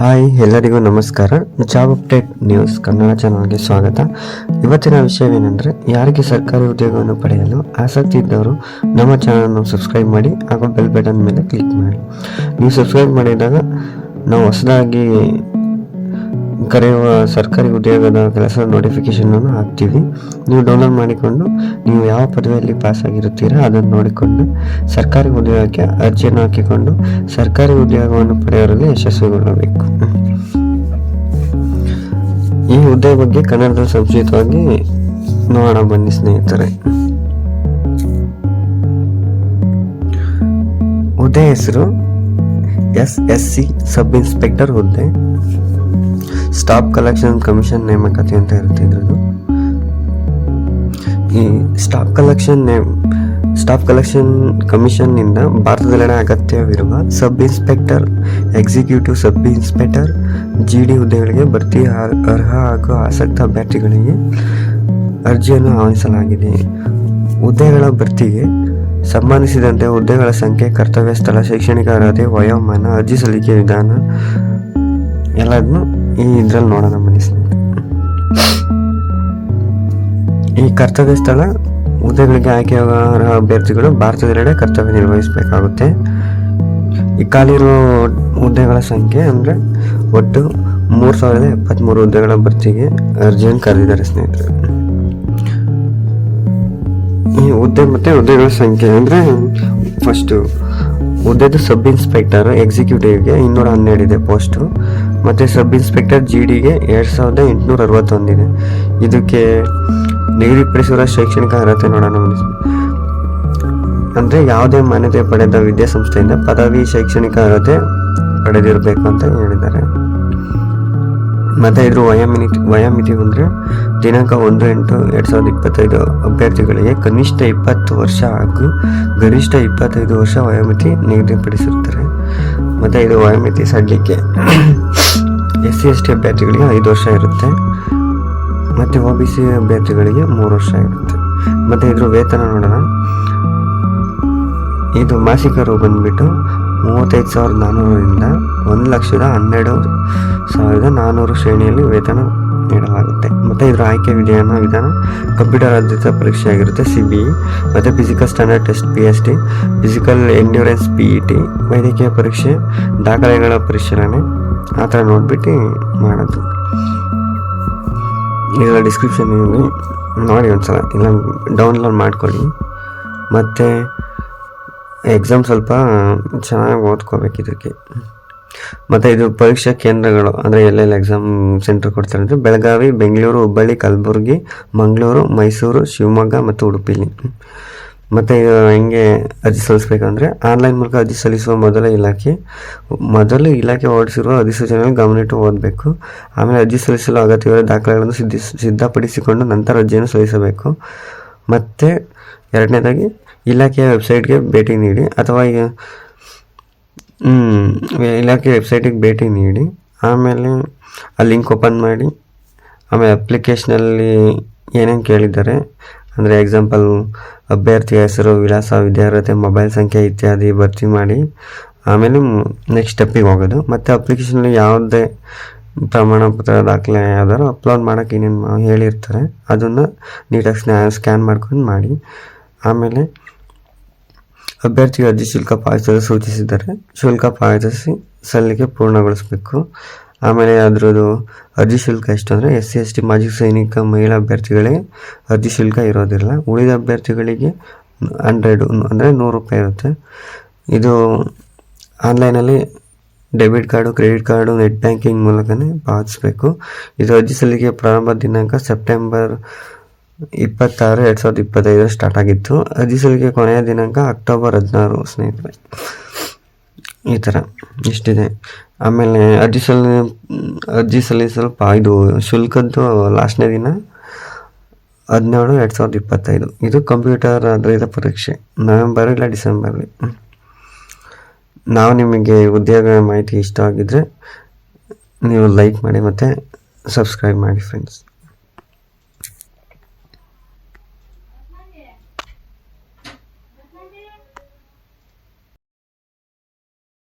Hi, ಎಲ್ಲರಿಗೂ ನಮಸ್ಕಾರ. Job update news Kannada ಚಾನಲ್ಗೆ ಸ್ವಾಗತ. ಇವತ್ತಿನ ವಿಷಯವೇನೆಂದರೆ, ಯಾರಿಗೆ ಸರ್ಕಾರಿ ಉದ್ಯೋಗವನ್ನು ಪಡೆಯಲು ಆಸಕ್ತಿ ಇದ್ದವರು, ನಮ್ಮ ಚಾನಲನ್ನು ಸಬ್ಸ್ಕ್ರೈಬ್ ಮಾಡಿ ಹಾಗೂ ಬೆಲ್ ಬಟನ್ ಮೇಲೆ ಕ್ಲಿಕ್ ಮಾಡಿ. ನೀವು ಸಬ್ಸ್ಕ್ರೈಬ್ ಮಾಡಿದಾಗ, ನಾವು ಹೊಸದಾಗಿ ಕರೆಯುವ ಸರ್ಕಾರಿ ಉದ್ಯೋಗದ ಕೆಲಸದ ನೋಟಿಫಿಕೇಶನನ್ನು ಹಾಕ್ತೀವಿ. ನೀವು ಡೌನ್ಲೋಡ್ ಮಾಡಿಕೊಂಡು ನೀವು ಯಾವ ಪದವಿಯಲ್ಲಿ ಪಾಸ್ ಆಗಿರುತ್ತೀರಾ ಅದನ್ನು ನೋಡಿಕೊಂಡು ಸರ್ಕಾರಿ ಉದ್ಯೋಗಕ್ಕೆ ಅರ್ಜಿಯನ್ನು ಹಾಕಿಕೊಂಡು ಸರ್ಕಾರಿ ಉದ್ಯೋಗವನ್ನು ಪಡೆಯುವಲ್ಲಿ ಯಶಸ್ವಿಗೊಳ್ಳಬೇಕು. ಈ ಹುದ್ದೆ ಬಗ್ಗೆ ಕನ್ನಡದಲ್ಲಿ ಸಂಕ್ಷಿಪ್ತವಾಗಿ ನೋಡೋಣ ಬನ್ನಿ ಸ್ನೇಹಿತರೆ. ಹುದ್ದೆ ಹೆಸರು S S C sub inspector ಹುದ್ದೆ. ಸ್ಟಾಫ್ ಕಲೆಕ್ಷನ್ ಕಮಿಷನ್ ನೇಮಕಾತಿ ಅಂತ ಇರುತ್ತೆ ಇದ್ರದ್ದು. ಈ stop collection name staff collection ಕಮಿಷನ್ನಿಂದ ಭಾರತದಲ್ಲಿನ ಅಗತ್ಯವಿರುವ sub inspector, executive sub inspector, G D ಹುದ್ದೆಗಳಿಗೆ ಭರ್ತಿ ಅರ್- ಅರ್ಹ ಹಾಗೂ ಆಸಕ್ತ ಅಭ್ಯರ್ಥಿಗಳಿಗೆ ಅರ್ಜಿಯನ್ನು ಆಹ್ವಾನಿಸಲಾಗಿದೆ. ಹುದ್ದೆಗಳ ಭರ್ತಿಗೆ ಸಂಬಂಧಿಸಿದಂತೆ ಹುದ್ದೆಗಳ ಸಂಖ್ಯೆ, ಕರ್ತವ್ಯ ಸ್ಥಳ, ಶೈಕ್ಷಣಿಕ ಅರ್ಹತೆ, ವಯೋಮಾನ, ಅರ್ಜಿ ಸಲ್ಲಿಕೆ ವಿಧಾನ ಎಲ್ಲದನ್ನು ಈ ಇದ್ರಲ್ಲಿ ನೋಡೋಣ ಬನ್ನಿ. ಈ ಕರ್ತವ್ಯ ಸ್ಥಳ, ಹುದ್ದೆಗಳಿಗೆ ಆಯ್ಕೆಯಾಗ ಅಭ್ಯರ್ಥಿಗಳು ಭಾರತದೆಲ್ಲೆಡೆ ಕರ್ತವ್ಯ ನಿರ್ವಹಿಸಬೇಕಾಗುತ್ತೆ. ಈ ಖಾಲಿರೋ ಹುದ್ದೆಗಳ ಸಂಖ್ಯೆ ಅಂದರೆ ಒಟ್ಟು ಮೂರು ಸಾವಿರದ ಎಪ್ಪತ್ತ್ಮೂರು ಹುದ್ದೆಗಳ ಭರ್ತಿಗೆ ಅರ್ಜಿಯನ್ನು ಕರೆದಿದ್ದಾರೆ ಸ್ನೇಹಿತರೆ. ಈ ಹುದ್ದೆ ಮತ್ತು ಹುದ್ದೆಗಳ ಸಂಖ್ಯೆ ಅಂದರೆ ಫಸ್ಟು ಹುದ್ದೆದು ಸಬ್ ಇನ್ಸ್ಪೆಕ್ಟರ್ ಎಕ್ಸಿಕ್ಯೂಟಿವ್ಗೆ ಇನ್ನೂರ ಹನ್ನೆರಡು ಇದೆ ಪೋಸ್ಟು ಮತ್ತು ಸಬ್ ಇನ್ಸ್ಪೆಕ್ಟರ್ ಜಿ ಡಿಗೆ ಎರಡು ಸಾವಿರದ ಎಂಟುನೂರ ಅರವತ್ತೊಂದಿದೆ. ಇದಕ್ಕೆ ನಿಗದಿಪಡಿಸಿರುವ ಶೈಕ್ಷಣಿಕ ಅರ್ಹತೆ ನೋಡೋಣ. ಅಂದರೆ ಯಾವುದೇ ಮಾನ್ಯತೆ ಪಡೆದ ವಿದ್ಯಾಸಂಸ್ಥೆಯಿಂದ ಪದವಿ ಶೈಕ್ಷಣಿಕ ಅರ್ಹತೆ ಪಡೆದಿರಬೇಕು ಅಂತ ಹೇಳಿದ್ದಾರೆ. ಮತ್ತು ಇದ್ರ ವಯೋಮಿತಿ ವಯೋಮಿತಿ ಅಂದರೆ ದಿನಾಂಕ ಒಂದು ಎಂಟು ಎರಡು ಸಾವಿರದ ಇಪ್ಪತ್ತೈದು ಅಭ್ಯರ್ಥಿಗಳಿಗೆ ಕನಿಷ್ಠ ಇಪ್ಪತ್ತು ವರ್ಷ ಹಾಗೂ ಗರಿಷ್ಠ ಇಪ್ಪತ್ತೈದು ವರ್ಷ ವಯೋಮಿತಿ ನಿಗದಿಪಡಿಸಿರ್ತಾರೆ ಮತ್ತು ಇದು ವಯೋಮಿತಿ ಸಡ್ಲಿಕ್ಕೆ ಎಸ್ ಸಿ ಎಸ್ ಟಿ ಅಭ್ಯರ್ಥಿಗಳಿಗೆ ಐದು ವರ್ಷ ಇರುತ್ತೆ. ಮತ್ತು ಒ ಬಿ ಸಿ ಅಭ್ಯರ್ಥಿಗಳಿಗೆ ಮೂರು ವರ್ಷ ಇರುತ್ತೆ. ಮತ್ತು ಇದ್ರ ವೇತನ ನೋಡೋಣ. ಇದು ಮಾಸಿಕ ಬಂದುಬಿಟ್ಟು ಬಂದ್ಬಿಟ್ಟು ಮೂವತ್ತೈದು ಸಾವಿರದ ನಾನ್ನೂರರಿಂದ ಒಂದು ಲಕ್ಷದ ಹನ್ನೆರಡು ಸಾವಿರದ ನಾನ್ನೂರು ಶ್ರೇಣಿಯಲ್ಲಿ ವೇತನ ನೀಡಲಾಗುತ್ತೆ. ಮತ್ತು ಇದರ ಆಯ್ಕೆ ವಿಧಾನ ವಿಧಾನ ಕಂಪ್ಯೂಟರ್ ಆಧಾರಿತ ಪರೀಕ್ಷೆ ಆಗಿರುತ್ತೆ, ಸಿ ಬಿ ಇ. ಮತ್ತು physical standard test P S T physical endurance P E T ವೈದ್ಯಕೀಯ ಪರೀಕ್ಷೆ, ದಾಖಲೆಗಳ ಪರಿಶೀಲನೆ ಆ ಥರ ನೋಡ್ಬಿಟ್ಟು ಮಾಡೋದು. ಡಿಸ್ಕ್ರಿಪ್ಷನ್ ಡಿಸ್ಕ್ರಿಪ್ಷನಲ್ಲಿ ನೋಡಿ ಒಂದು ಸಲ ಇಲ್ಲ ಡೌನ್ಲೋಡ್ ಮಾಡ್ಕೊಳ್ಳಿ. ಮತ್ತು ಎಕ್ಸಾಮ್ ಸ್ವಲ್ಪ ಚೆನ್ನಾಗಿ ಓದ್ಕೋಬೇಕು ಇದಕ್ಕೆ. ಮತ್ತು ಇದು ಪರೀಕ್ಷಾ ಕೇಂದ್ರಗಳು, ಅಂದರೆ ಎಲ್ಲೆಲ್ಲಿ ಎಕ್ಸಾಮ್ ಸೆಂಟರ್ ಕೊಡ್ತಾರೆ ಅಂದರೆ ಬೆಳಗಾವಿ, ಬೆಂಗಳೂರು, ಹುಬ್ಬಳ್ಳಿ, ಕಲಬುರಗಿ, ಮಂಗಳೂರು, ಮೈಸೂರು, ಶಿವಮೊಗ್ಗ ಮತ್ತು ಉಡುಪಿಲಿ. ಮತ್ತು ಹೆಂಗೆ ಅರ್ಜಿ ಸಲ್ಲಿಸಬೇಕಂದ್ರೆ ಆನ್ಲೈನ್ ಮೂಲಕ ಅರ್ಜಿ ಸಲ್ಲಿಸುವ ಮೊದಲ ಇಲಾಖೆ, ಮೊದಲು ಇಲಾಖೆ ಹೊರಡಿಸಿರುವ ಅಧಿಸೂಚನೆಗಳನ್ನು ಗಮನಿಟ್ಟು ಓದಬೇಕು. ಆಮೇಲೆ ಅರ್ಜಿ ಸಲ್ಲಿಸಲು ಅಗತ್ಯವಿರುವ ದಾಖಲೆಗಳನ್ನು ಸಿದ್ಧಪಡಿಸಿಕೊಂಡು ನಂತರ ಅರ್ಜಿಯನ್ನು ಸಲ್ಲಿಸಬೇಕು. ಮತ್ತು, ಎರಡನೇದಾಗಿ ಇಲಾಖೆಯ ವೆಬ್ಸೈಟ್ಗೆ ಭೇಟಿ ನೀಡಿ ಅಥವಾ ಈಗ ಇಲಾಖೆ ವೆಬ್ಸೈಟಿಗೆ ಭೇಟಿ ನೀಡಿ, ಆಮೇಲೆ ಆ ಲಿಂಕ್ ಓಪನ್ ಮಾಡಿ, ಆಮೇಲೆ ಅಪ್ಲಿಕೇಶನಲ್ಲಿ ಏನೇನು ಕೇಳಿದ್ದಾರೆ ಅಂದರೆ ಎಕ್ಸಾಂಪಲ್ ಅಭ್ಯರ್ಥಿಯ ಹೆಸರು, ವಿಳಾಸ, ವಿದ್ಯಾರ್ಹತೆ ಮೊಬೈಲ್ ಸಂಖ್ಯೆ ಇತ್ಯಾದಿ ಭರ್ತಿ ಮಾಡಿ, ಆಮೇಲೆ ನೆಕ್ಸ್ಟ್ ಸ್ಟೆಪ್ಪಿಗೆ ಹೋಗೋದು. ಮತ್ತು ಅಪ್ಲಿಕೇಶನಲ್ಲಿ ಯಾವುದೇ ಪ್ರಮಾಣ ಪತ್ರ ದಾಖಲೆ ಯಾವ್ದಾರು ಅಪ್ಲೋಡ್ ಮಾಡೋಕೆ ಏನೇನು ಹೇಳಿರ್ತಾರೆ, ಅದನ್ನು ನೀಟಾಗಿ ಸ್ನ್ಯಾ ಸ್ಕ್ಯಾನ್ ಮಾಡ್ಕೊಂಡು ಮಾಡಿ. ಆಮೇಲೆ ಅಭ್ಯರ್ಥಿಗೆ ಅರ್ಜಿ ಶುಲ್ಕ ಪಾವತಿಸಲು ಸೂಚಿಸಿದ್ದಾರೆ ಶುಲ್ಕ ಪಾವತಿಸಿ ಸಲ್ಲಿಕೆ ಪೂರ್ಣಗೊಳಿಸಬೇಕು. ಆಮೇಲೆ ಅದರದ್ದು ಅರ್ಜಿ ಶುಲ್ಕ ಎಷ್ಟು ಅಂದರೆ ಎಸ್ ಸಿ, ಎಸ್ ಟಿ, ಮಾಜಿ ಸೈನಿಕ, ಮಹಿಳಾ ಅಭ್ಯರ್ಥಿಗಳಿಗೆ ಅರ್ಜಿ ಶುಲ್ಕ ಇರೋದಿಲ್ಲ. ಉಳಿದ ಅಭ್ಯರ್ಥಿಗಳಿಗೆ ಹಂಡ್ರೆಡ್ ಅಂದರೆ ನೂರು ರೂಪಾಯಿ ಇರುತ್ತೆ. ಇದು ಆನ್ಲೈನಲ್ಲಿ debit card, credit card, net banking ಮೂಲಕನೇ ಪಾವತಿಸಬೇಕು. ಇದು ಅರ್ಜಿ ಸಲ್ಲಿಕೆ ಪ್ರಾರಂಭ ದಿನಾಂಕ ಸೆಪ್ಟೆಂಬರ್ ಇಪ್ಪತ್ತಾರು, ಎರಡು ಸಾವಿರದ ಇಪ್ಪತ್ತೈದರ ಸ್ಟಾರ್ಟ್ ಆಗಿತ್ತು. ಅರ್ಜಿ ಸಲ್ಲಿಕೆ ಕೊನೆಯ ದಿನಾಂಕ ಅಕ್ಟೋಬರ್ ಹದಿನಾರು, ಸ್ನೇಹಿತರೆ. ಈ ಥರ ಇಷ್ಟಿದೆ. ಆಮೇಲೆ ಅರ್ಜಿ ಸಲ್ಲ ಅರ್ಜಿ ಸಲ್ಲಿಸಲು ಪಾ ಇದು ಶುಲ್ಕದ್ದು ಲಾಸ್ಟ್ನೇ ದಿನ ಹದಿನೇಳು ಎರಡು ಸಾವಿರದ ಇಪ್ಪತ್ತೈದು. ಇದು ಕಂಪ್ಯೂಟರ್ ಆಧಾರಿತ ಪರೀಕ್ಷೆ. ನವೆಂಬರ್ ಇಲ್ಲ ಡಿಸೆಂಬರ್ಲಿ ನಾವು ನಿಮಗೆ ಉದ್ಯೋಗ ಮಾಹಿತಿ ಇಷ್ಟ ಆಗಿದ್ದರೆ ನೀವು ಲೈಕ್ ಮಾಡಿ ಮತ್ತು ಸಬ್ಸ್ಕ್ರೈಬ್ ಮಾಡಿ ಫ್ರೆಂಡ್ಸ್